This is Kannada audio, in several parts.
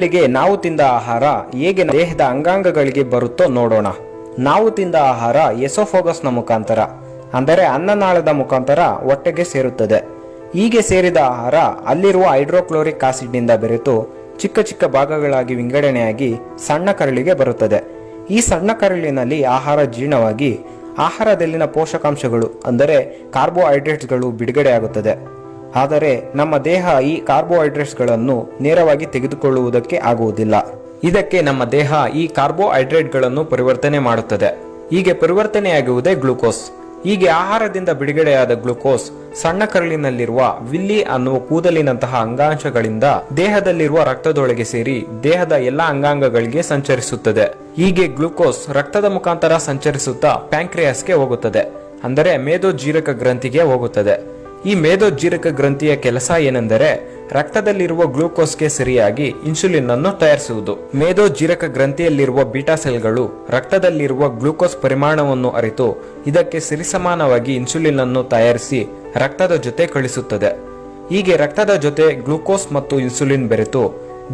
ಮೊದಲಿಗೆ ನಾವು ತಿಂದ ಆಹಾರ ಹೇಗೆ ದೇಹದ ಅಂಗಾಂಗಗಳಿಗೆ ಬರುತ್ತೋ ನೋಡೋಣ. ನಾವು ತಿಂದ ಆಹಾರ ಎಸೋಫೋಗಸ್ನ ಮುಖಾಂತರ, ಅಂದರೆ ಅನ್ನನಾಳದ ಮುಖಾಂತರ ಹೊಟ್ಟೆಗೆ ಸೇರುತ್ತದೆ. ಹೀಗೆ ಸೇರಿದ ಆಹಾರ ಅಲ್ಲಿರುವ ಹೈಡ್ರೋಕ್ಲೋರಿಕ್ ಆಸಿಡ್ನಿಂದ ಬೆರೆತು ಚಿಕ್ಕ ಚಿಕ್ಕ ಭಾಗಗಳಾಗಿ ವಿಂಗಡಣೆಯಾಗಿ ಸಣ್ಣ ಕರಳಿಗೆ ಬರುತ್ತದೆ. ಈ ಸಣ್ಣ ಕರಳಿನಲ್ಲಿ ಆಹಾರ ಜೀರ್ಣವಾಗಿ ಆಹಾರದಲ್ಲಿನ ಪೋಷಕಾಂಶಗಳು, ಅಂದರೆ ಕಾರ್ಬೋಹೈಡ್ರೇಟ್ಸ್ಗಳು ಬಿಡುಗಡೆಯಾಗುತ್ತದೆ. ಆದರೆ ನಮ್ಮ ದೇಹ ಈ ಕಾರ್ಬೋಹೈಡ್ರೇಟ್ಸ್ಗಳನ್ನು ನೇರವಾಗಿ ತೆಗೆದುಕೊಳ್ಳುವುದಕ್ಕೆ ಆಗುವುದಿಲ್ಲ. ಇದಕ್ಕೆ ನಮ್ಮ ದೇಹ ಈ ಕಾರ್ಬೋಹೈಡ್ರೇಟ್ಗಳನ್ನು ಪರಿವರ್ತನೆ ಮಾಡುತ್ತದೆ. ಹೀಗೆ ಪರಿವರ್ತನೆಯಾಗುವುದೇ ಗ್ಲೂಕೋಸ್. ಹೀಗೆ ಆಹಾರದಿಂದ ಬಿಡುಗಡೆಯಾದ ಗ್ಲುಕೋಸ್ ಸಣ್ಣ ಕರಳಿನಲ್ಲಿರುವ ವಿಲ್ಲಿ ಅನ್ನುವ ಕೂದಲಿನಂತಹ ಅಂಗಾಂಶಗಳಿಂದ ದೇಹದಲ್ಲಿರುವ ರಕ್ತದೊಳಗೆ ಸೇರಿ ದೇಹದ ಎಲ್ಲಾ ಅಂಗಾಂಗಗಳಿಗೆ ಸಂಚರಿಸುತ್ತದೆ. ಹೀಗೆ ಗ್ಲುಕೋಸ್ ರಕ್ತದ ಮುಖಾಂತರ ಸಂಚರಿಸುತ್ತಾ ಪ್ಯಾಂಕ್ರಿಯಾಸ್ಗೆ ಹೋಗುತ್ತದೆ. ಅಂದರೆ ಮೇದೋಜೀರಕ ಗ್ರಂಥಿಗೆ ಹೋಗುತ್ತದೆ. ಈ ಮೇದೋಜೀರಕ ಗ್ರಂಥಿಯ ಕೆಲಸ ಏನೆಂದರೆ ರಕ್ತದಲ್ಲಿರುವ ಗ್ಲೂಕೋಸ್ಗೆ ಸರಿಯಾಗಿ ಇನ್ಸುಲಿನ್ ಅನ್ನು ತಯಾರಿಸುವುದು. ಮೇದೋಜೀರಕ ಗ್ರಂಥಿಯಲ್ಲಿರುವ ಬೀಟಾ ಸೆಲ್ಗಳು ರಕ್ತದಲ್ಲಿರುವ ಗ್ಲೂಕೋಸ್ ಪರಿಮಾಣವನ್ನು ಅರಿತು ಇದಕ್ಕೆ ಸರಿಸಮಾನವಾಗಿ ಇನ್ಸುಲಿನ್ ಅನ್ನು ತಯಾರಿಸಿ ರಕ್ತದ ಜೊತೆ ಕಳಿಸುತ್ತದೆ. ಹೀಗೆ ರಕ್ತದ ಜೊತೆ ಗ್ಲೂಕೋಸ್ ಮತ್ತು ಇನ್ಸುಲಿನ್ ಬೆರೆತು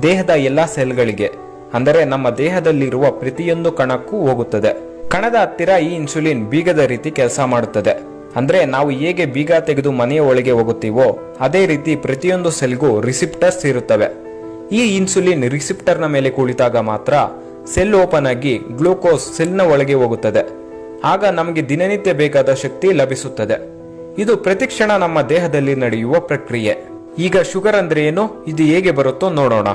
ದೇಹದ ಎಲ್ಲಾ ಸೆಲ್ಗಳಿಗೆ, ಅಂದರೆ ನಮ್ಮ ದೇಹದಲ್ಲಿರುವ ಪ್ರತಿಯೊಂದು ಕಣಕ್ಕೂ ಹೋಗುತ್ತದೆ. ಕಣದ ಹತ್ತಿರ ಈ ಇನ್ಸುಲಿನ್ ಬೀಗದ ರೀತಿ ಕೆಲಸ ಮಾಡುತ್ತದೆ. ಅಂದ್ರೆ ನಾವು ಹೇಗೆ ಬೀಗ ತೆಗೆದು ಮನೆಯ ಒಳಗೆ ಹೋಗುತ್ತೀವೋ, ಅದೇ ರೀತಿ ಪ್ರತಿಯೊಂದು ಸೆಲ್ಗೂ ರಿಸಿಪ್ಟರ್ಸ್ ಇರುತ್ತವೆ. ಈ ಇನ್ಸುಲಿನ್ ರಿಸಿಪ್ಟರ್ನ ಮೇಲೆ ಕುಳಿತಾಗ ಮಾತ್ರ ಸೆಲ್ ಓಪನ್ ಆಗಿ ಗ್ಲೂಕೋಸ್ ಸೆಲ್ನ ಒಳಗೆ ಹೋಗುತ್ತದೆ. ಆಗ ನಮಗೆ ದಿನನಿತ್ಯ ಬೇಕಾದ ಶಕ್ತಿ ಲಭಿಸುತ್ತದೆ. ಇದು ಪ್ರತಿಕ್ಷಣ ನಮ್ಮ ದೇಹದಲ್ಲಿ ನಡೆಯುವ ಪ್ರಕ್ರಿಯೆ. ಈಗ ಶುಗರ್ ಅಂದ್ರೆ ಏನು? ಇದು ಹೇಗೆ ಬರುತ್ತೋ ನೋಡೋಣ.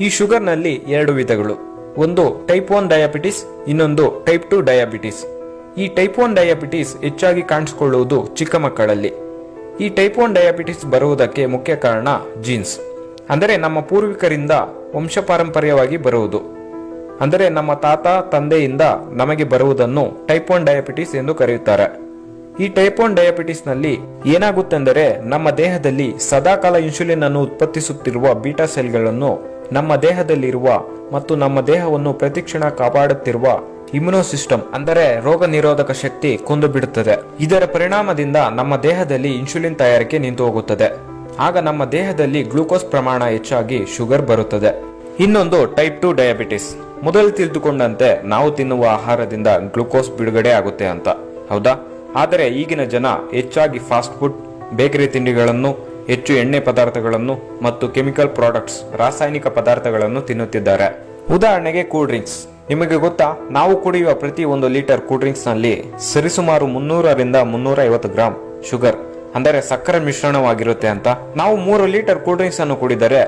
ಈ ಶುಗರ್ನಲ್ಲಿ ಎರಡು ವಿಧಗಳು. ಒಂದು ಟೈಪ್ ಒನ್ ಡಯಾಬಿಟಿಸ್, ಇನ್ನೊಂದು ಟೈಪ್ ಟು ಡಯಾಬಿಟಿಸ್. ಈ ಟೈಪ್ ಒನ್ ಡಯಾಬಿಟಿಸ್ ಹೆಚ್ಚಾಗಿ ಕಾಣಿಸಿಕೊಳ್ಳುವುದು ಚಿಕ್ಕ ಮಕ್ಕಳಲ್ಲಿ. ಈ ಟೈಪ್ ಒನ್ ಡಯಾಬಿಟಿಸ್ ಬರುವುದಕ್ಕೆ ಮುಖ್ಯ ಕಾರಣ ಜೀನ್ಸ್ ಅಂದರೆ ನಮ್ಮ ಪೂರ್ವಿಕರಿಂದ ವಂಶಪಾರಂಪರ್ಯವಾಗಿ ಬರುವುದು. ಅಂದರೆ ನಮ್ಮ ತಾತ, ತಂದೆಯಿಂದ ನಮಗೆ ಬರುವುದನ್ನು ಟೈಪ್ ಒನ್ ಡಯಾಬಿಟಿಸ್ ಎಂದು ಕರೆಯುತ್ತಾರೆ. ಈ ಟೈಪ್ ಒನ್ ಡಯಾಬಿಟಿಸ್ನಲ್ಲಿ ಏನಾಗುತ್ತೆಂದರೆ ನಮ್ಮ ದೇಹದಲ್ಲಿ ಸದಾಕಾಲ ಇನ್ಸುಲಿನ್ ಅನ್ನು ಉತ್ಪತ್ತಿಸುತ್ತಿರುವ ಬೀಟಾ ಸೆಲ್ಗಳನ್ನು ನಮ್ಮ ದೇಹದಲ್ಲಿರುವ ಮತ್ತು ನಮ್ಮ ದೇಹವನ್ನು ಪ್ರತಿಕ್ಷಣ ಕಾಪಾಡುತ್ತಿರುವ ಇಮ್ಯುನೋ ಸಿಸ್ಟಮ್ ಅಂದರೆ ರೋಗ ನಿರೋಧಕ ಶಕ್ತಿ ಕೊಂದು ಬಿಡುತ್ತದೆ. ಇದರ ಪರಿಣಾಮದಿಂದ ನಮ್ಮ ದೇಹದಲ್ಲಿ ಇನ್ಸುಲಿನ್ ತಯಾರಿಕೆ ನಿಂತು ಹೋಗುತ್ತದೆ. ಆಗ ನಮ್ಮ ದೇಹದಲ್ಲಿ ಗ್ಲೂಕೋಸ್ ಪ್ರಮಾಣ ಹೆಚ್ಚಾಗಿ ಶುಗರ್ ಬರುತ್ತದೆ. ಇನ್ನೊಂದು ಟೈಪ್ ಟು ಡಯಾಬಿಟಿಸ್. ಮೊದಲು ತಿಳಿದುಕೊಂಡಂತೆ ನಾವು ತಿನ್ನುವ ಆಹಾರದಿಂದ ಗ್ಲೂಕೋಸ್ ಬಿಡುಗಡೆ ಆಗುತ್ತೆ ಅಂತ. ಹೌದಾ? ಆದರೆ ಈಗಿನ ಜನ ಹೆಚ್ಚಾಗಿ ಫಾಸ್ಟ್ ಫುಡ್, ಬೇಕರಿ ತಿಂಡಿಗಳನ್ನು, ಹೆಚ್ಚು ಎಣ್ಣೆ ಪದಾರ್ಥಗಳನ್ನು ಮತ್ತು ಕೆಮಿಕಲ್ ಪ್ರಾಡಕ್ಟ್ಸ್, ರಾಸಾಯನಿಕ ಪದಾರ್ಥಗಳನ್ನು ತಿನ್ನುತ್ತಿದ್ದಾರೆ. ಉದಾಹರಣೆಗೆ ಕೂಲ್ ಡ್ರಿಂಕ್ಸ್. ನಿಮಗೆ ಗೊತ್ತಾ, ನಾವು ಕುಡಿಯುವ ಪ್ರತಿ ಒಂದು ಲೀಟರ್ ಕೂಲ್ ಡ್ರಿಂಕ್ಸ್ನಲ್ಲಿ ಸರಿಸುಮಾರು ಮುನ್ನೂರರಿಂದ ಮುನ್ನೂರ ಐವತ್ತು ಗ್ರಾಂ ಶುಗರ್ ಅಂದರೆ ಸಕ್ಕರೆ ಮಿಶ್ರಣವಾಗಿರುತ್ತೆ ಅಂತ. ನಾವು ಮೂರು ಲೀಟರ್ ಕೂಲ್ ಡ್ರಿಂಕ್ಸ್ ಅನ್ನು ಕುಡಿದರೆ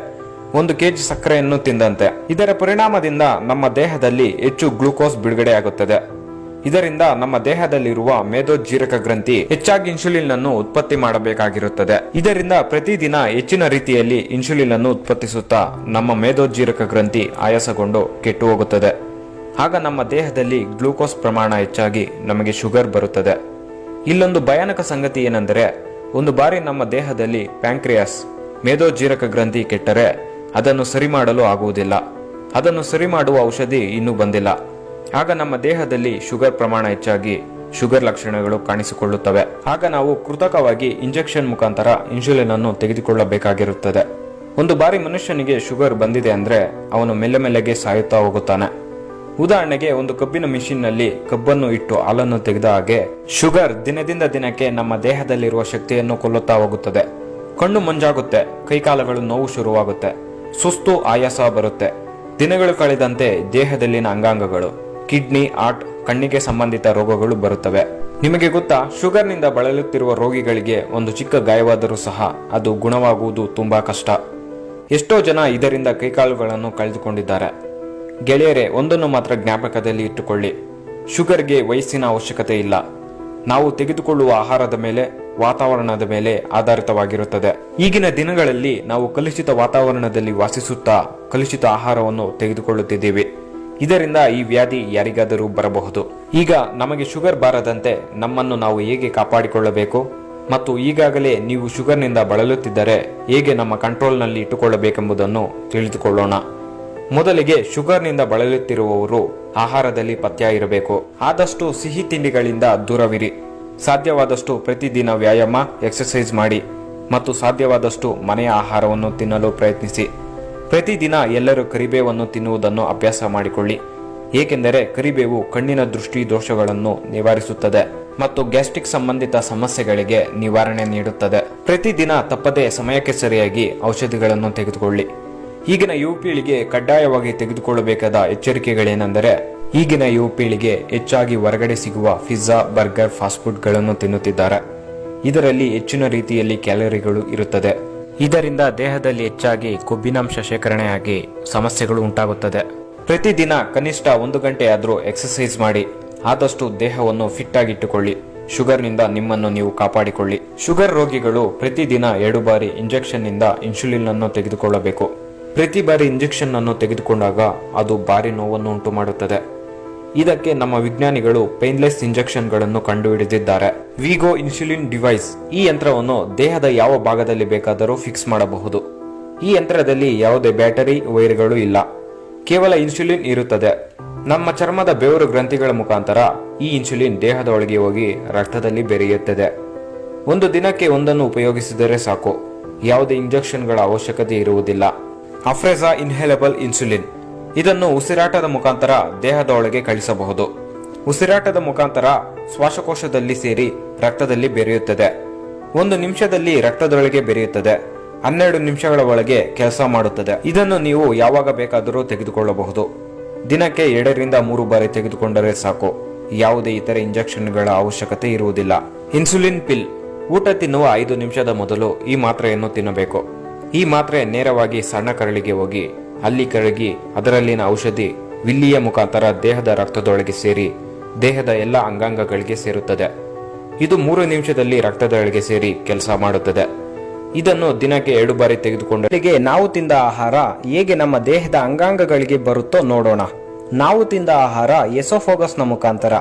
ಒಂದು ಕೆಜಿ ಸಕ್ಕರೆಯನ್ನು ತಿಂದಂತೆ. ಇದರ ಪರಿಣಾಮದಿಂದ ನಮ್ಮ ದೇಹದಲ್ಲಿ ಹೆಚ್ಚು ಗ್ಲೂಕೋಸ್ ಬಿಡುಗಡೆಯಾಗುತ್ತದೆ. ಇದರಿಂದ ನಮ್ಮ ದೇಹದಲ್ಲಿರುವ ಮೇಧೋಜ್ಜೀರಕ ಗ್ರಂಥಿ ಹೆಚ್ಚಾಗಿ ಇನ್ಸುಲಿನ್ ಅನ್ನು ಉತ್ಪತ್ತಿ ಮಾಡಬೇಕಾಗಿರುತ್ತದೆ. ಇದರಿಂದ ಪ್ರತಿದಿನ ಹೆಚ್ಚಿನ ರೀತಿಯಲ್ಲಿ ಇನ್ಸುಲಿನ್ ಅನ್ನು ಉತ್ಪತ್ತಿಸುತ್ತಾ ನಮ್ಮ ಮೇಧೋಜ್ಜೀರಕ ಗ್ರಂಥಿ ಆಯಾಸಗೊಂಡು ಕೆಟ್ಟು ಹೋಗುತ್ತದೆ. ಆಗ ನಮ್ಮ ದೇಹದಲ್ಲಿ ಗ್ಲೂಕೋಸ್ ಪ್ರಮಾಣ ಹೆಚ್ಚಾಗಿ ನಮಗೆ ಶುಗರ್ ಬರುತ್ತದೆ. ಇಲ್ಲೊಂದು ಭಯಾನಕ ಸಂಗತಿ ಏನೆಂದರೆ, ಒಂದು ಬಾರಿ ನಮ್ಮ ದೇಹದಲ್ಲಿ ಪ್ಯಾಂಕ್ರಿಯಾಸ್ ಮೇದೋಜೀರಕ ಗ್ರಂಥಿ ಕೆಟ್ಟರೆ ಅದನ್ನು ಸರಿ ಮಾಡಲು ಆಗುವುದಿಲ್ಲ. ಅದನ್ನು ಸರಿ ಮಾಡುವ ಔಷಧಿ ಇನ್ನೂ ಬಂದಿಲ್ಲ. ಆಗ ನಮ್ಮ ದೇಹದಲ್ಲಿ ಶುಗರ್ ಪ್ರಮಾಣ ಹೆಚ್ಚಾಗಿ ಶುಗರ್ ಲಕ್ಷಣಗಳು ಕಾಣಿಸಿಕೊಳ್ಳುತ್ತವೆ. ಆಗ ನಾವು ಕೃತಕವಾಗಿ ಇಂಜೆಕ್ಷನ್ ಮುಖಾಂತರ ಇನ್ಸುಲಿನ್ ಅನ್ನು ತೆಗೆದುಕೊಳ್ಳಬೇಕಾಗಿರುತ್ತದೆ. ಒಂದು ಬಾರಿ ಮನುಷ್ಯನಿಗೆ ಶುಗರ್ ಬಂದಿದೆ ಅಂದ್ರೆ ಅವನು ಮೆಲ್ಲೆ ಮೆಲ್ಲಗೆ ಸಾಯುತ್ತಾ ಹೋಗುತ್ತಾನೆ. ಉದಾಹರಣೆಗೆ ಒಂದು ಕಬ್ಬಿನ ಮಿಷಿನ್ನಲ್ಲಿ ಕಬ್ಬನ್ನು ಇಟ್ಟು ಹಾಲನ್ನು ತೆಗೆದ ಹಾಗೆ ಶುಗರ್ ದಿನದಿಂದ ದಿನಕ್ಕೆ ನಮ್ಮ ದೇಹದಲ್ಲಿರುವ ಶಕ್ತಿಯನ್ನು ಕೊಲ್ಲುತ್ತಾ ಹೋಗುತ್ತದೆ. ಕಣ್ಣು ಮಂಜಾಗುತ್ತೆ, ಕೈಕಾಲಗಳು ನೋವು ಶುರುವಾಗುತ್ತೆ, ಸುಸ್ತು ಆಯಾಸ ಬರುತ್ತೆ. ದಿನಗಳು ಕಳೆದಂತೆ ದೇಹದಲ್ಲಿನ ಅಂಗಾಂಗಗಳು, ಕಿಡ್ನಿ, ಹಾರ್ಟ್, ಕಣ್ಣಿಗೆ ಸಂಬಂಧಿತ ರೋಗಗಳು ಬರುತ್ತವೆ. ನಿಮಗೆ ಗೊತ್ತಾ, ಶುಗರ್ನಿಂದ ಬಳಲುತ್ತಿರುವ ರೋಗಿಗಳಿಗೆ ಒಂದು ಚಿಕ್ಕ ಗಾಯವಾದರೂ ಸಹ ಅದು ಗುಣವಾಗುವುದು ತುಂಬಾ ಕಷ್ಟ. ಎಷ್ಟೋ ಜನ ಇದರಿಂದ ಕೈಕಾಲುಗಳನ್ನು ಕಳೆದುಕೊಂಡಿದ್ದಾರೆ. ಗೆಳೆಯರೇ, ಒಂದನ್ನು ಮಾತ್ರ ಜ್ಞಾಪಕದಲ್ಲಿ ಇಟ್ಟುಕೊಳ್ಳಿ. ಶುಗರ್ಗೆ ವಯಸ್ಸಿನ ಅವಶ್ಯಕತೆ ಇಲ್ಲ. ನಾವು ತೆಗೆದುಕೊಳ್ಳುವ ಆಹಾರದ ಮೇಲೆ, ವಾತಾವರಣದ ಮೇಲೆ ಆಧಾರಿತವಾಗಿರುತ್ತದೆ. ಈಗಿನ ದಿನಗಳಲ್ಲಿ ನಾವು ಕಲುಷಿತ ವಾತಾವರಣದಲ್ಲಿ ವಾಸಿಸುತ್ತಾ ಕಲುಷಿತ ಆಹಾರವನ್ನು ತೆಗೆದುಕೊಳ್ಳುತ್ತಿದ್ದೀವಿ. ಇದರಿಂದ ಈ ವ್ಯಾಧಿ ಯಾರಿಗಾದರೂ ಬರಬಹುದು. ಈಗ ನಮಗೆ ಶುಗರ್ ಬಾರದಂತೆ ನಮ್ಮನ್ನು ನಾವು ಹೇಗೆ ಕಾಪಾಡಿಕೊಳ್ಳಬೇಕು? ಮತ್ತು ಈಗಾಗಲೇ ನೀವು ಶುಗರ್ನಿಂದ ಬಳಲುತ್ತಿದ್ದರೆ ಹೇಗೆ ನಮ್ಮ ಕಂಟ್ರೋಲ್ನಲ್ಲಿ ಇಟ್ಟುಕೊಳ್ಳಬೇಕೆಂಬುದನ್ನು ತಿಳಿದುಕೊಳ್ಳೋಣ. ಮೊದಲಿಗೆ ಶುಗರ್ನಿಂದ ಬಳಲುತ್ತಿರುವವರು ಆಹಾರದಲ್ಲಿ ಪಥ್ಯ ಇರಬೇಕು. ಆದಷ್ಟು ಸಿಹಿ ತಿಂಡಿಗಳಿಂದ ದೂರವಿರಿ. ಸಾಧ್ಯವಾದಷ್ಟು ಪ್ರತಿದಿನ ವ್ಯಾಯಾಮ ಎಕ್ಸರ್ಸೈಸ್ ಮಾಡಿ ಮತ್ತು ಸಾಧ್ಯವಾದಷ್ಟು ಮನೆಯ ಆಹಾರವನ್ನು ತಿನ್ನಲು ಪ್ರಯತ್ನಿಸಿ. ಪ್ರತಿದಿನ ಎಲ್ಲರೂ ಕರಿಬೇವನ್ನು ತಿನ್ನುವುದನ್ನು ಅಭ್ಯಾಸ ಮಾಡಿಕೊಳ್ಳಿ. ಏಕೆಂದರೆ ಕರಿಬೇವು ಕಣ್ಣಿನ ದೃಷ್ಟಿ ದೋಷಗಳನ್ನು ನಿವಾರಿಸುತ್ತದೆ ಮತ್ತು ಗ್ಯಾಸ್ಟ್ರಿಕ್ ಸಂಬಂಧಿತ ಸಮಸ್ಯೆಗಳಿಗೆ ನಿವಾರಣೆ ನೀಡುತ್ತದೆ. ಪ್ರತಿದಿನ ತಪ್ಪದೇ ಸಮಯಕ್ಕೆ ಸರಿಯಾಗಿ ಔಷಧಿಗಳನ್ನು ತೆಗೆದುಕೊಳ್ಳಿ. ಈಗಿನ ಯುವ ಪೀಳಿಗೆ ಕಡ್ಡಾಯವಾಗಿ ತೆಗೆದುಕೊಳ್ಳಬೇಕಾದ ಎಚ್ಚರಿಕೆಗಳೇನೆಂದರೆ, ಈಗಿನ ಯುವ ಪೀಳಿಗೆ ಹೆಚ್ಚಾಗಿ ಹೊರಗಡೆ ಸಿಗುವ ಪಿಜ್ಜಾ, ಬರ್ಗರ್, ಫಾಸ್ಟ್ ಫುಡ್ಗಳನ್ನು ತಿನ್ನುತ್ತಿದ್ದಾರೆ. ಇದರಲ್ಲಿ ಹೆಚ್ಚಿನ ರೀತಿಯಲ್ಲಿ ಕ್ಯಾಲರಿಗಳು ಇರುತ್ತದೆ. ಇದರಿಂದ ದೇಹದಲ್ಲಿ ಹೆಚ್ಚಾಗಿ ಕೊಬ್ಬಿನಾಂಶ ಶೇಖರಣೆಯಾಗಿ ಸಮಸ್ಯೆಗಳು ಉಂಟಾಗುತ್ತದೆ. ಪ್ರತಿದಿನ ಕನಿಷ್ಠ ಒಂದು ಗಂಟೆ ಆದರೂ ಎಕ್ಸಸೈಸ್ ಮಾಡಿ, ಆದಷ್ಟು ದೇಹವನ್ನು ಫಿಟ್ ಆಗಿಟ್ಟುಕೊಳ್ಳಿ ಶುಗರ್ನಿಂದ ನಿಮ್ಮನ್ನು ನೀವು ಕಾಪಾಡಿಕೊಳ್ಳಿ. ಶುಗರ್ ರೋಗಿಗಳು ಪ್ರತಿದಿನ ಎರಡು ಬಾರಿ ಇಂಜೆಕ್ಷನ್ನಿಂದ ಇನ್ಸುಲಿನ್ ಅನ್ನು ತೆಗೆದುಕೊಳ್ಳಬೇಕು. ಪ್ರತಿ ಬಾರಿ ಇಂಜೆಕ್ಷನ್ ಅನ್ನು ತೆಗೆದುಕೊಂಡಾಗ ಅದು ಭಾರಿ ನೋವನ್ನು ಉಂಟು ಮಾಡುತ್ತದೆ ಇದಕ್ಕೆ ನಮ್ಮ ವಿಜ್ಞಾನಿಗಳು ಪೇನ್ಲೆಸ್ ಇಂಜೆಕ್ಷನ್ಗಳನ್ನು ಕಂಡುಹಿಡಿದಿದ್ದಾರೆ. ವಿಗೋ ಇನ್ಸುಲಿನ್ ಡಿವೈಸ್ ಈ ಯಂತ್ರವನ್ನು ದೇಹದ ಯಾವ ಭಾಗದಲ್ಲಿ ಬೇಕಾದರೂ ಫಿಕ್ಸ್ ಮಾಡಬಹುದು. ಈ ಯಂತ್ರದಲ್ಲಿ ಯಾವುದೇ ಬ್ಯಾಟರಿ, ವೈರ್ಗಳು ಇಲ್ಲ. ಕೇವಲ ಇನ್ಸುಲಿನ್ ಇರುತ್ತದೆ. ನಮ್ಮ ಚರ್ಮದ ಬೆವರು ಗ್ರಂಥಿಗಳ ಮುಖಾಂತರ ಈ ಇನ್ಸುಲಿನ್ ದೇಹದ ಒಳಗೆ ಹೋಗಿ ರಕ್ತದಲ್ಲಿ ಬೆರೆಯುತ್ತದೆ. ಒಂದು ದಿನಕ್ಕೆ ಒಂದನ್ನು ಉಪಯೋಗಿಸಿದರೆ ಸಾಕು. ಯಾವುದೇ ಇಂಜೆಕ್ಷನ್ಗಳ ಅವಶ್ಯಕತೆ ಇರುವುದಿಲ್ಲ. Afrezza inhalable insulin. ಇದನ್ನು ಉಸಿರಾಟದ ಮುಖಾಂತರ ದೇಹದ ಒಳಗೆ ಕಳಿಸಬಹುದು. ಉಸಿರಾಟದ ಮುಖಾಂತರ ಶ್ವಾಸಕೋಶದಲ್ಲಿ ಸೇರಿ ರಕ್ತದಲ್ಲಿ ಬೆರೆಯುತ್ತದೆ. ಒಂದು ನಿಮಿಷದಲ್ಲಿ ರಕ್ತದೊಳಗೆ ಬೆರೆಯುತ್ತದೆ. ಹನ್ನೆರಡು ನಿಮಿಷಗಳ ಒಳಗೆ ಕೆಲಸ ಮಾಡುತ್ತದೆ. ಇದನ್ನು ನೀವು ಯಾವಾಗ ಬೇಕಾದರೂ ತೆಗೆದುಕೊಳ್ಳಬಹುದು. ದಿನಕ್ಕೆ ಎರಡರಿಂದ ಮೂರು ಬಾರಿ ತೆಗೆದುಕೊಂಡರೆ ಸಾಕು. ಯಾವುದೇ ಇತರ ಇಂಜೆಕ್ಷನ್ಗಳ ಅವಶ್ಯಕತೆ ಇರುವುದಿಲ್ಲ. Insulin pill. ಊಟ ತಿನ್ನುವ ಐದು ನಿಮಿಷದ ಮೊದಲು ಈ ಮಾತ್ರೆಯನ್ನು ತಿನ್ನಬೇಕು. ಈ ಮಾತ್ರೆ ನೇರವಾಗಿ ಸಣ್ಣ ಕರಳಿಗೆ ಹೋಗಿ, ಅಲ್ಲಿ ಕರಗಿ ಅದರಲ್ಲಿನ ಔಷಧಿ ವಿಲ್ಲಿಯ ಮುಖಾಂತರ ದೇಹದ ರಕ್ತದೊಳಗೆ ಸೇರಿ, ದೇಹದ ಎಲ್ಲ ಅಂಗಾಂಗಗಳಿಗೆ ಸೇರುತ್ತದೆ. ಇದು ಮೂರು ನಿಮಿಷದಲ್ಲಿ ರಕ್ತದೊಳಗೆ ಸೇರಿ ಕೆಲಸ ಮಾಡುತ್ತದೆ. ಇದನ್ನು ದಿನಕ್ಕೆ ಎರಡು ಬಾರಿ ತೆಗೆದುಕೊಂಡರಿಗೆ ನಾವು ತಿಂದ ಆಹಾರ ಹೇಗೆ ನಮ್ಮ ದೇಹದ ಅಂಗಾಂಗಗಳಿಗೆ ಬರುತ್ತೋ ನೋಡೋಣ. ನಾವು ತಿಂದ ಆಹಾರ ಎಸೋಫೋಗಸ್ನ ಮುಖಾಂತರ,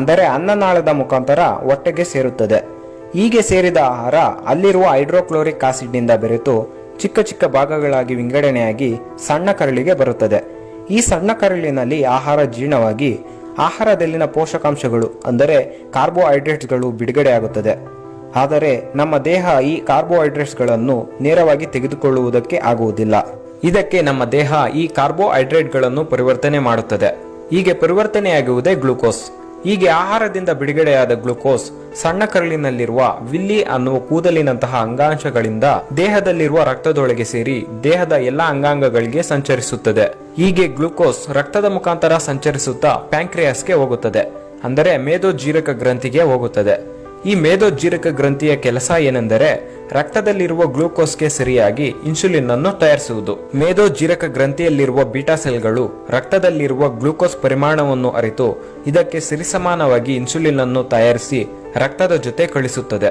ಅಂದರೆ ಅನ್ನನಾಳದ ಮುಖಾಂತರ ಹೊಟ್ಟೆಗೆ ಸೇರುತ್ತದೆ. ಹೀಗೆ ಸೇರಿದ ಆಹಾರ ಅಲ್ಲಿರುವ ಹೈಡ್ರೋಕ್ಲೋರಿಕ್ ಆಸಿಡ್ನಿಂದ ಬೆರೆತು ಚಿಕ್ಕ ಚಿಕ್ಕ ಭಾಗಗಳಾಗಿ ವಿಂಗಡಣೆಯಾಗಿ ಸಣ್ಣ ಕರಳಿಗೆ ಬರುತ್ತದೆ. ಈ ಸಣ್ಣ ಕರಳಿನಲ್ಲಿ ಆಹಾರ ಜೀರ್ಣವಾಗಿ ಆಹಾರದಲ್ಲಿನ ಪೋಷಕಾಂಶಗಳು, ಅಂದರೆ ಕಾರ್ಬೋಹೈಡ್ರೇಟ್ಸ್ಗಳು ಬಿಡುಗಡೆಯಾಗುತ್ತದೆ. ಆದರೆ ನಮ್ಮ ದೇಹ ಈ ಕಾರ್ಬೋಹೈಡ್ರೇಟ್ಸ್ಗಳನ್ನು ನೇರವಾಗಿ ತೆಗೆದುಕೊಳ್ಳುವುದಕ್ಕೆ ಆಗುವುದಿಲ್ಲ. ಇದಕ್ಕೆ ನಮ್ಮ ದೇಹ ಈ ಕಾರ್ಬೋಹೈಡ್ರೇಟ್ಗಳನ್ನು ಪರಿವರ್ತನೆ ಮಾಡುತ್ತದೆ. ಹೀಗೆ ಪರಿವರ್ತನೆಯಾಗುವುದೇ ಗ್ಲೂಕೋಸ್. ಹೀಗೆ ಆಹಾರದಿಂದ ಬಿಡುಗಡೆಯಾದ ಗ್ಲುಕೋಸ್ ಸಣ್ಣ ಕರಳಿನಲ್ಲಿರುವ ವಿಲ್ಲಿ ಅನ್ನುವ ಕೂದಲಿನಂತಹ ಅಂಗಾಂಶಗಳಿಂದ ದೇಹದಲ್ಲಿರುವ ರಕ್ತದೊಳಗೆ ಸೇರಿ ದೇಹದ ಎಲ್ಲ ಅಂಗಾಂಗಗಳಿಗೆ ಸಂಚರಿಸುತ್ತದೆ. ಹೀಗೆ ಗ್ಲುಕೋಸ್ ರಕ್ತದ ಮುಖಾಂತರ ಸಂಚರಿಸುತ್ತಾ ಪ್ಯಾಂಕ್ರಿಯಾಸ್ಗೆ ಹೋಗುತ್ತದೆ. ಅಂದರೆ ಮೇದೋಜೀರಕ ಗ್ರಂಥಿಗೆ ಹೋಗುತ್ತದೆ. ಈ ಮೇದೋಜೀರಕ ಗ್ರಂಥಿಯ ಕೆಲಸ ಏನೆಂದರೆ ರಕ್ತದಲ್ಲಿರುವ ಗ್ಲೂಕೋಸ್ಗೆ ಸರಿಯಾಗಿ ಇನ್ಸುಲಿನ್ ಅನ್ನು ತಯಾರಿಸುವುದು. ಮೇದೋಜೀರಕ ಗ್ರಂಥಿಯಲ್ಲಿರುವ ಬೀಟಾ ಸೆಲ್ಗಳು ರಕ್ತದಲ್ಲಿರುವ ಗ್ಲೂಕೋಸ್ ಪರಿಮಾಣವನ್ನು ಅರಿತು ಇದಕ್ಕೆ ಸರಿಸಮಾನವಾಗಿ ಇನ್ಸುಲಿನ್ ಅನ್ನು ತಯಾರಿಸಿ ರಕ್ತದ ಜೊತೆ ಕಳಿಸುತ್ತದೆ.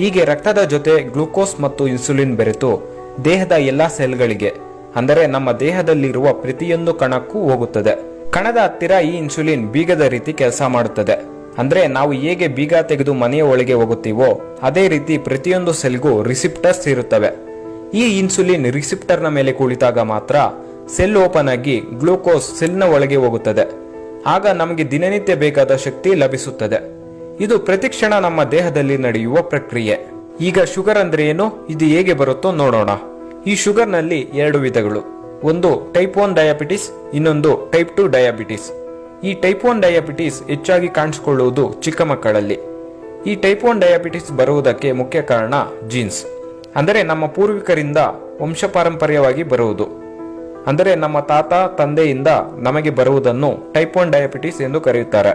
ಹೀಗೆ ರಕ್ತದ ಜೊತೆ ಗ್ಲೂಕೋಸ್ ಮತ್ತು ಇನ್ಸುಲಿನ್ ಬೆರೆತು ದೇಹದ ಎಲ್ಲಾ ಸೆಲ್ಗಳಿಗೆ, ಅಂದರೆ ನಮ್ಮ ದೇಹದಲ್ಲಿರುವ ಪ್ರತಿಯೊಂದು ಕಣಕ್ಕೂ ಹೋಗುತ್ತದೆ. ಕಣದ ಹತ್ತಿರ ಈ ಇನ್ಸುಲಿನ್ ಬೀಗದ ರೀತಿ ಕೆಲಸ ಮಾಡುತ್ತದೆ. ಅಂದ್ರೆ ನಾವು ಹೇಗೆ ಬೀಗ ತೆಗೆದು ಮನೆಯ ಒಳಗೆ ಹೋಗುತ್ತೀವೋ, ಅದೇ ರೀತಿ ಪ್ರತಿಯೊಂದು ಸೆಲ್ಗೂ ರಿಸಿಪ್ಟರ್ಸ್ ಇರುತ್ತವೆ. ಈ ಇನ್ಸುಲಿನ್ ರಿಸಿಪ್ಟರ್ನ ಮೇಲೆ ಕುಳಿತಾಗ ಮಾತ್ರ ಸೆಲ್ ಓಪನ್ ಆಗಿ ಗ್ಲೂಕೋಸ್ ಸೆಲ್ನ ಒಳಗೆ ಹೋಗುತ್ತದೆ. ಆಗ ನಮಗೆ ದಿನನಿತ್ಯ ಬೇಕಾದ ಶಕ್ತಿ ಲಭಿಸುತ್ತದೆ. ಇದು ಪ್ರತಿಕ್ಷಣ ನಮ್ಮ ದೇಹದಲ್ಲಿ ನಡೆಯುವ ಪ್ರಕ್ರಿಯೆ. ಈಗ ಶುಗರ್ ಅಂದ್ರೆ ಏನು? ಇದು ಹೇಗೆ ಬರುತ್ತೋ ನೋಡೋಣ. ಈ ಶುಗರ್ನಲ್ಲಿ ಎರಡು ವಿಧಗಳು. ಒಂದು ಟೈಪ್ ಒನ್ ಡಯಾಬಿಟಿಸ್, ಇನ್ನೊಂದು ಟೈಪ್ ಟು ಡಯಾಬಿಟಿಸ್. ಈ ಟೈಪ್ ಒನ್ ಡಯಾಬಿಟಿಸ್ ಹೆಚ್ಚಾಗಿ ಕಾಣಿಸಿಕೊಳ್ಳುವುದು ಚಿಕ್ಕ ಮಕ್ಕಳಲ್ಲಿ. ಈ ಟೈಪ್ ಒನ್ ಡಯಾಬಿಟಿಸ್ ಬರುವುದಕ್ಕೆ ಮುಖ್ಯ ಕಾರಣ ಜೀನ್ಸ್ ಅಂದರೆ ನಮ್ಮ ಪೂರ್ವಿಕರಿಂದ ವಂಶಪಾರಂಪರ್ಯವಾಗಿ ಬರುವುದು. ಅಂದರೆ ನಮ್ಮ ತಾತ, ತಂದೆಯಿಂದ ನಮಗೆ ಬರುವುದನ್ನು ಟೈಪ್ ಒನ್ ಡಯಾಬಿಟಿಸ್ ಎಂದು ಕರೆಯುತ್ತಾರೆ.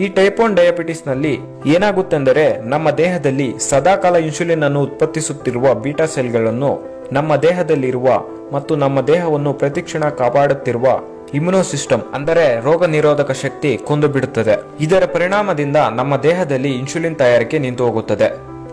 ಈ ಟೈಪ್ ಒನ್ ಡಯಾಬಿಟಿಸ್ನಲ್ಲಿ ಏನಾಗುತ್ತೆಂದರೆ ನಮ್ಮ ದೇಹದಲ್ಲಿ ಸದಾಕಾಲ ಇನ್ಸುಲಿನ್ ಅನ್ನು ಉತ್ಪತ್ತಿಸುತ್ತಿರುವ ಬೀಟಾ ಸೆಲ್ಗಳನ್ನು ನಮ್ಮ ದೇಹದಲ್ಲಿರುವ ಮತ್ತು ನಮ್ಮ ದೇಹವನ್ನು ಪ್ರತಿಕ್ಷಣ ಕಾಪಾಡುತ್ತಿರುವ ಇಮ್ಯುನೋ ಸಿಸ್ಟಮ್ ಅಂದರೆ ರೋಗ ನಿರೋಧಕ ಶಕ್ತಿ ಕೊಂದು ಬಿಡುತ್ತದೆ. ಇದರ ಪರಿಣಾಮದಿಂದ ನಮ್ಮ ದೇಹದಲ್ಲಿ ಇನ್ಸುಲಿನ್ ತಯಾರಿಕೆ ನಿಂತು ಹೋಗುತ್ತದೆ.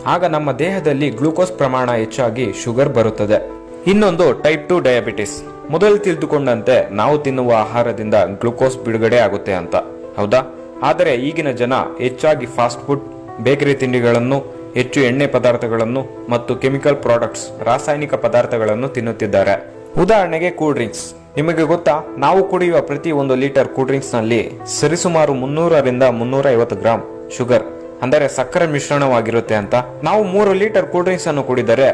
ಆಗ ನಮ್ಮ ದೇಹದಲ್ಲಿ ಗ್ಲೂಕೋಸ್ ಪ್ರಮಾಣ ಹೆಚ್ಚಾಗಿ ಶುಗರ್ ಬರುತ್ತದೆ. ಇನ್ನೊಂದು ಟೈಪ್ ಟು ಡಯಾಬಿಟಿಸ್. ಮೊದಲು ತಿಳಿದುಕೊಂಡಂತೆ ನಾವು ತಿನ್ನುವ ಆಹಾರದಿಂದ ಗ್ಲೂಕೋಸ್ ಬಿಡುಗಡೆ ಆಗುತ್ತೆ ಅಂತ. ಹೌದಾ? ಆದರೆ ಈಗಿನ ಜನ ಹೆಚ್ಚಾಗಿ ಫಾಸ್ಟ್ ಫುಡ್, ಬೇಕರಿ ತಿಂಡಿಗಳನ್ನು, ಹೆಚ್ಚು ಎಣ್ಣೆ ಪದಾರ್ಥಗಳನ್ನು ಮತ್ತು ಕೆಮಿಕಲ್ ಪ್ರಾಡಕ್ಟ್ಸ್, ರಾಸಾಯನಿಕ ಪದಾರ್ಥಗಳನ್ನು ತಿನ್ನುತ್ತಿದ್ದಾರೆ. ಉದಾಹರಣೆಗೆ ಕೂಲ್ ಡ್ರಿಂಕ್ಸ್. ನಿಮಗೆ ಗೊತ್ತಾ, ನಾವು ಕುಡಿಯುವ ಪ್ರತಿ ಒಂದು ಲೀಟರ್ ಕೂಲ್ ಡ್ರಿಂಕ್ಸ್ನಲ್ಲಿ ಸರಿಸುಮಾರು ಮುನ್ನೂರರಿಂದ ಮುನ್ನೂರ ಐವತ್ತು ಗ್ರಾಂ ಶುಗರ್ ಅಂದರೆ ಸಕ್ಕರೆ ಮಿಶ್ರಣವಾಗಿರುತ್ತೆ ಅಂತ. ನಾವು ಮೂರು ಲೀಟರ್ ಕೂಲ್ ಡ್ರಿಂಕ್ಸ್ ಅನ್ನು ಕುಡಿದರೆ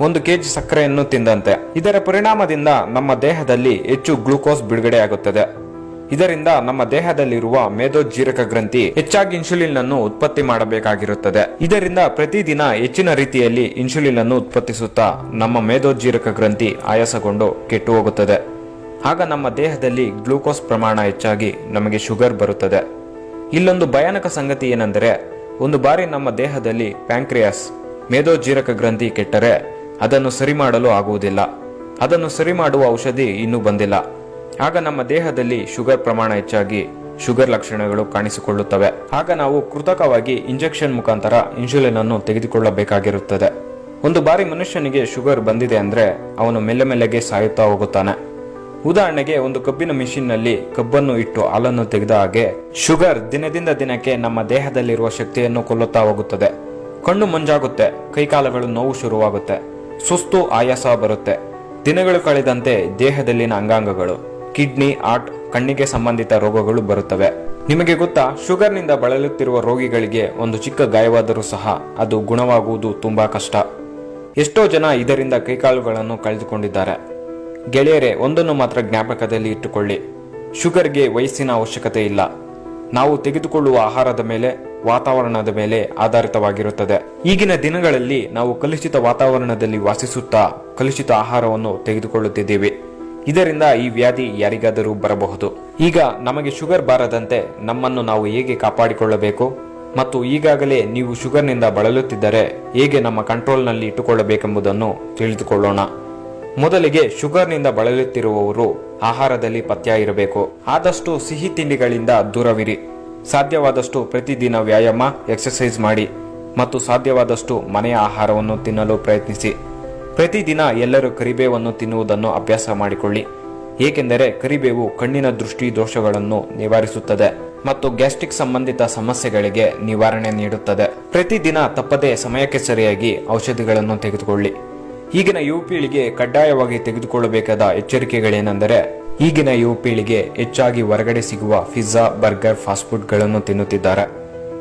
ಒಂದು ಕೆಜಿ ಸಕ್ಕರೆಯನ್ನು ತಿಂದಂತೆ. ಇದರ ಪರಿಣಾಮದಿಂದ ನಮ್ಮ ದೇಹದಲ್ಲಿ ಹೆಚ್ಚು ಗ್ಲೂಕೋಸ್ ಬಿಡುಗಡೆಯಾಗುತ್ತದೆ. ಇದರಿಂದ ನಮ್ಮ ದೇಹದಲ್ಲಿರುವ ಮೇದೋಜ್ಜೀರಕ ಗ್ರಂಥಿ ಹೆಚ್ಚಾಗಿ ಇನ್ಸುಲಿನ್ ಅನ್ನು ಉತ್ಪತ್ತಿ ಮಾಡಬೇಕಾಗಿರುತ್ತದೆ. ಇದರಿಂದ ಪ್ರತಿದಿನ ಹೆಚ್ಚಿನ ರೀತಿಯಲ್ಲಿ ಇನ್ಸುಲಿನ್ ಅನ್ನು ಉತ್ಪತ್ತಿಸುತ್ತಾ ನಮ್ಮ ಮೇದೋಜ್ಜೀರಕ ಗ್ರಂಥಿ ಆಯಾಸಗೊಂಡು ಕೆಟ್ಟು ಹೋಗುತ್ತದೆ. ಆಗ ನಮ್ಮ ದೇಹದಲ್ಲಿ ಗ್ಲೂಕೋಸ್ ಪ್ರಮಾಣ ಹೆಚ್ಚಾಗಿ ನಮಗೆ ಶುಗರ್ ಬರುತ್ತದೆ. ಇಲ್ಲೊಂದು ಭಯಾನಕ ಸಂಗತಿ ಏನೆಂದರೆ, ಒಂದು ಬಾರಿ ನಮ್ಮ ದೇಹದಲ್ಲಿ ಪ್ಯಾಂಕ್ರಿಯಾಸ್ ಮೇಧೋಜೀರಕ ಗ್ರಂಥಿ ಕೆಟ್ಟರೆ ಅದನ್ನು ಸರಿ ಮಾಡಲು ಆಗುವುದಿಲ್ಲ. ಅದನ್ನು ಸರಿ ಮಾಡುವ ಔಷಧಿ ಇನ್ನೂ ಬಂದಿಲ್ಲ. ಆಗ ನಮ್ಮ ದೇಹದಲ್ಲಿ ಶುಗರ್ ಪ್ರಮಾಣ ಹೆಚ್ಚಾಗಿ ಶುಗರ್ ಲಕ್ಷಣಗಳು ಕಾಣಿಸಿಕೊಳ್ಳುತ್ತವೆ. ಆಗ ನಾವು ಕೃತಕವಾಗಿ ಇಂಜೆಕ್ಷನ್ ಮುಖಾಂತರ ಇನ್ಸುಲಿನ್ ಅನ್ನು ತೆಗೆದುಕೊಳ್ಳಬೇಕಾಗಿರುತ್ತದೆ. ಒಂದು ಬಾರಿ ಮನುಷ್ಯನಿಗೆ ಶುಗರ್ ಬಂದಿದೆ ಅಂದ್ರೆ ಅವನು ಮೆಲ್ಲೆ ಮೆಲ್ಲಗೆ ಸಾಯುತ್ತಾ ಹೋಗುತ್ತಾನೆ. ಉದಾಹರಣೆಗೆ ಒಂದು ಕಬ್ಬಿನ ಮಿಷಿನ್ನಲ್ಲಿ ಕಬ್ಬನ್ನು ಇಟ್ಟು ಹಾಲನ್ನು ತೆಗೆದ ಹಾಗೆ ಶುಗರ್ ದಿನದಿಂದ ದಿನಕ್ಕೆ ನಮ್ಮ ದೇಹದಲ್ಲಿರುವ ಶಕ್ತಿಯನ್ನು ಕೊಲ್ಲುತ್ತಾ ಹೋಗುತ್ತದೆ. ಕಣ್ಣು ಮಂಜಾಗುತ್ತೆ, ಕೈಕಾಲುಗಳು ನೋವು ಶುರುವಾಗುತ್ತೆ, ಸುಸ್ತು ಆಯಾಸ ಬರುತ್ತೆ. ದಿನಗಳು ಕಳೆದಂತೆ ದೇಹದಲ್ಲಿನ ಅಂಗಾಂಗಗಳು, ಕಿಡ್ನಿ, ಹಾರ್ಟ್, ಕಣ್ಣಿಗೆ ಸಂಬಂಧಿತ ರೋಗಗಳು ಬರುತ್ತವೆ. ನಿಮಗೆ ಗೊತ್ತಾ, ಶುಗರ್ನಿಂದ ಬಳಲುತ್ತಿರುವ ರೋಗಿಗಳಿಗೆ ಒಂದು ಚಿಕ್ಕ ಗಾಯವಾದರೂ ಸಹ ಅದು ಗುಣವಾಗುವುದು ತುಂಬಾ ಕಷ್ಟ. ಎಷ್ಟೋ ಜನ ಇದರಿಂದ ಕೈಕಾಲುಗಳನ್ನು ಕಳೆದುಕೊಂಡಿದ್ದಾರೆ. ಗೆಳೆಯರೇ, ಒಂದನ್ನು ಮಾತ್ರ ಜ್ಞಾಪಕದಲ್ಲಿ ಇಟ್ಟುಕೊಳ್ಳಿ. ಶುಗರ್ಗೆ ವಯಸ್ಸಿನ ಅವಶ್ಯಕತೆ ಇಲ್ಲ. ನಾವು ತೆಗೆದುಕೊಳ್ಳುವ ಆಹಾರದ ಮೇಲೆ, ವಾತಾವರಣದ ಮೇಲೆ ಆಧಾರಿತವಾಗಿರುತ್ತದೆ. ಈಗಿನ ದಿನಗಳಲ್ಲಿ ನಾವು ಕಲುಷಿತ ವಾತಾವರಣದಲ್ಲಿ ವಾಸಿಸುತ್ತಾ ಕಲುಷಿತ ಆಹಾರವನ್ನು ತೆಗೆದುಕೊಳ್ಳುತ್ತಿದ್ದೇವೆ. ಇದರಿಂದ ಈ ವ್ಯಾಧಿ ಯಾರಿಗಾದರೂ ಬರಬಹುದು. ಈಗ ನಮಗೆ ಶುಗರ್ ಬಾರದಂತೆ ನಮ್ಮನ್ನು ನಾವು ಹೇಗೆ ಕಾಪಾಡಿಕೊಳ್ಳಬೇಕು? ಮತ್ತು ಈಗಾಗಲೇ ನೀವು ಶುಗರ್ನಿಂದ ಬಳಲುತ್ತಿದ್ದರೆ ಹೇಗೆ ನಮ್ಮ ಕಂಟ್ರೋಲ್ನಲ್ಲಿ ಇಟ್ಟುಕೊಳ್ಳಬೇಕೆಂಬುದನ್ನು ತಿಳಿದುಕೊಳ್ಳೋಣ. ಮೊದಲಿಗೆ ಶುಗರ್ನಿಂದ ಬಳಲುತ್ತಿರುವವರು ಆಹಾರದಲ್ಲಿ ಪಥ್ಯ ಇರಬೇಕು. ಆದಷ್ಟು ಸಿಹಿ ತಿಂಡಿಗಳಿಂದ ದೂರವಿರಿ. ಸಾಧ್ಯವಾದಷ್ಟು ಪ್ರತಿದಿನ ವ್ಯಾಯಾಮ ಎಕ್ಸರ್ಸೈಸ್ ಮಾಡಿ ಮತ್ತು ಸಾಧ್ಯವಾದಷ್ಟು ಮನೆಯ ಆಹಾರವನ್ನು ತಿನ್ನಲು ಪ್ರಯತ್ನಿಸಿ. ಪ್ರತಿದಿನ ಎಲ್ಲರೂ ಕರಿಬೇವನ್ನು ತಿನ್ನುವುದನ್ನು ಅಭ್ಯಾಸ ಮಾಡಿಕೊಳ್ಳಿ. ಏಕೆಂದರೆ ಕರಿಬೇವು ಕಣ್ಣಿನ ದೃಷ್ಟಿ ದೋಷಗಳನ್ನು ನಿವಾರಿಸುತ್ತದೆ ಮತ್ತು ಗ್ಯಾಸ್ಟ್ರಿಕ್ ಸಂಬಂಧಿತ ಸಮಸ್ಯೆಗಳಿಗೆ ನಿವಾರಣೆ ನೀಡುತ್ತದೆ. ಪ್ರತಿದಿನ ತಪ್ಪದೇ ಸಮಯಕ್ಕೆ ಸರಿಯಾಗಿ ಔಷಧಿಗಳನ್ನು ತೆಗೆದುಕೊಳ್ಳಿ. ಈಗಿನ ಯುವ ಪೀಳಿಗೆ ಕಡ್ಡಾಯವಾಗಿ ತೆಗೆದುಕೊಳ್ಳಬೇಕಾದ ಎಚ್ಚರಿಕೆಗಳೇನೆಂದರೆ, ಈಗಿನ ಯುವ ಪೀಳಿಗೆ ಹೆಚ್ಚಾಗಿ ಹೊರಗಡೆ ಸಿಗುವ ಪಿಜ್ಜಾ, ಬರ್ಗರ್, ಫಾಸ್ಟ್ ಫುಡ್ಗಳನ್ನು ತಿನ್ನುತ್ತಿದ್ದಾರೆ.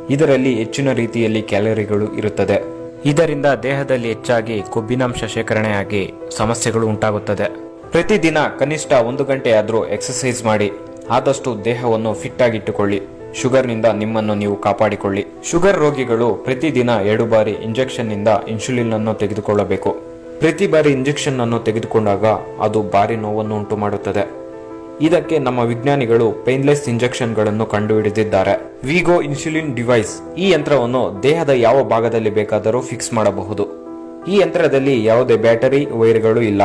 ಇದರಲ್ಲಿ ಹೆಚ್ಚಿನ ರೀತಿಯಲ್ಲಿ ಕ್ಯಾಲರಿಗಳು ಇರುತ್ತದೆ. ಇದರಿಂದ ದೇಹದಲ್ಲಿ ಹೆಚ್ಚಾಗಿ ಕೊಬ್ಬಿನಾಂಶ ಶೇಖರಣೆಯಾಗಿ ಸಮಸ್ಯೆಗಳು ಉಂಟಾಗುತ್ತದೆ. ಪ್ರತಿದಿನ ಕನಿಷ್ಠ ಒಂದು ಗಂಟೆಯಾದರೂ ಎಕ್ಸಸೈಸ್ ಮಾಡಿ, ಆದಷ್ಟು ದೇಹವನ್ನು ಫಿಟ್ ಆಗಿಟ್ಟುಕೊಳ್ಳಿ ಶುಗರ್ನಿಂದ ನಿಮ್ಮನ್ನು ನೀವು ಕಾಪಾಡಿಕೊಳ್ಳಿ. ಶುಗರ್ ರೋಗಿಗಳು ಪ್ರತಿದಿನ ಎರಡು ಬಾರಿ ಇಂಜೆಕ್ಷನ್ನಿಂದ ಇನ್ಸುಲಿನ್ ಅನ್ನು ತೆಗೆದುಕೊಳ್ಳಬೇಕು. ಪ್ರತಿ ಬಾರಿ ಇಂಜೆಕ್ಷನ್ ಅನ್ನು ತೆಗೆದುಕೊಂಡಾಗ ಅದು ಭಾರಿ ನೋವನ್ನು ಉಂಟು ಮಾಡುತ್ತದೆ ಇದಕ್ಕೆ ನಮ್ಮ ವಿಜ್ಞಾನಿಗಳು ಪೇನ್ಲೆಸ್ ಇಂಜೆಕ್ಷನ್ಗಳನ್ನು ಕಂಡುಹಿಡಿದಿದ್ದಾರೆ. ವಿಗೋ ಇನ್ಸುಲಿನ್ ಡಿವೈಸ್ ಈ ಯಂತ್ರವನ್ನು ದೇಹದ ಯಾವ ಭಾಗದಲ್ಲಿ ಬೇಕಾದರೂ ಫಿಕ್ಸ್ ಮಾಡಬಹುದು. ಈ ಯಂತ್ರದಲ್ಲಿ ಯಾವುದೇ ಬ್ಯಾಟರಿ, ವೈರ್ಗಳು ಇಲ್ಲ.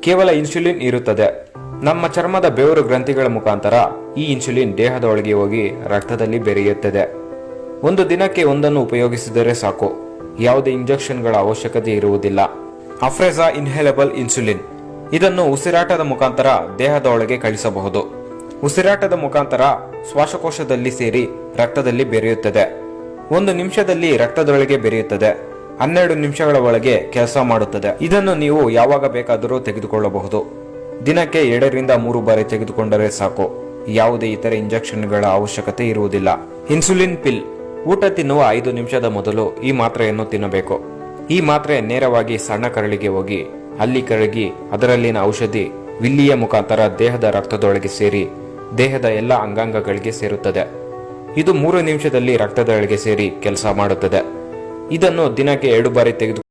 ಕೇವಲ ಇನ್ಸುಲಿನ್ ಇರುತ್ತದೆ. ನಮ್ಮ ಚರ್ಮದ ಬೆವರು ಗ್ರಂಥಿಗಳ ಮುಖಾಂತರ ಈ ಇನ್ಸುಲಿನ್ ದೇಹದ ಒಳಗೆ ಹೋಗಿ ರಕ್ತದಲ್ಲಿ ಬೆರೆಯುತ್ತದೆ. ಒಂದು ದಿನಕ್ಕೆ ಒಂದನ್ನು ಉಪಯೋಗಿಸಿದರೆ ಸಾಕು. ಯಾವುದೇ ಇಂಜೆಕ್ಷನ್ಗಳ ಅವಶ್ಯಕತೆ ಇರುವುದಿಲ್ಲ. Afrezza inhalable insulin. ಇದನ್ನು ಉಸಿರಾಟದ ಮುಖಾಂತರ ದೇಹದ ಒಳಗೆ ಕಳಿಸಬಹುದು. ಉಸಿರಾಟದ ಮುಖಾಂತರ ಶ್ವಾಸಕೋಶದಲ್ಲಿ ಸೇರಿ ರಕ್ತದಲ್ಲಿ ಬೆರೆಯುತ್ತದೆ. ಒಂದು ನಿಮಿಷದಲ್ಲಿ ರಕ್ತದೊಳಗೆ ಬೆರೆಯುತ್ತದೆ. ಹನ್ನೆರಡು ನಿಮಿಷಗಳ ಒಳಗೆ ಕೆಲಸ ಮಾಡುತ್ತದೆ. ಇದನ್ನು ನೀವು ಯಾವಾಗ ಬೇಕಾದರೂ ತೆಗೆದುಕೊಳ್ಳಬಹುದು. ದಿನಕ್ಕೆ ಎರಡರಿಂದ ಮೂರು ಬಾರಿ ತೆಗೆದುಕೊಂಡರೆ ಸಾಕು. ಯಾವುದೇ ಇತರ ಇಂಜೆಕ್ಷನ್ಗಳ ಅವಶ್ಯಕತೆ ಇರುವುದಿಲ್ಲ. Insulin pill. ಊಟ ತಿನ್ನುವ ಐದು ನಿಮಿಷದ ಮೊದಲು ಈ ಮಾತ್ರೆಯನ್ನು ತಿನ್ನಬೇಕು. ಈ ಮಾತ್ರೆ ನೇರವಾಗಿ ಸಣ್ಣ ಕರಳಿಗೆ ಹೋಗಿ, ಅಲ್ಲಿ ಕರಗಿ ಅದರಲ್ಲಿನ ಔಷಧಿ ವಿಲ್ಲಿಯ ಮುಖಾಂತರ ದೇಹದ ರಕ್ತದೊಳಗೆ ಸೇರಿ, ದೇಹದ ಎಲ್ಲ ಅಂಗಾಂಗಗಳಿಗೆ ಸೇರುತ್ತದೆ. ಇದು ಮೂರು ನಿಮಿಷದಲ್ಲಿ ರಕ್ತದೊಳಗೆ ಸೇರಿ ಕೆಲಸ ಮಾಡುತ್ತದೆ. ಇದನ್ನು ದಿನಕ್ಕೆ ಎರಡು ಬಾರಿ ತೆಗೆದು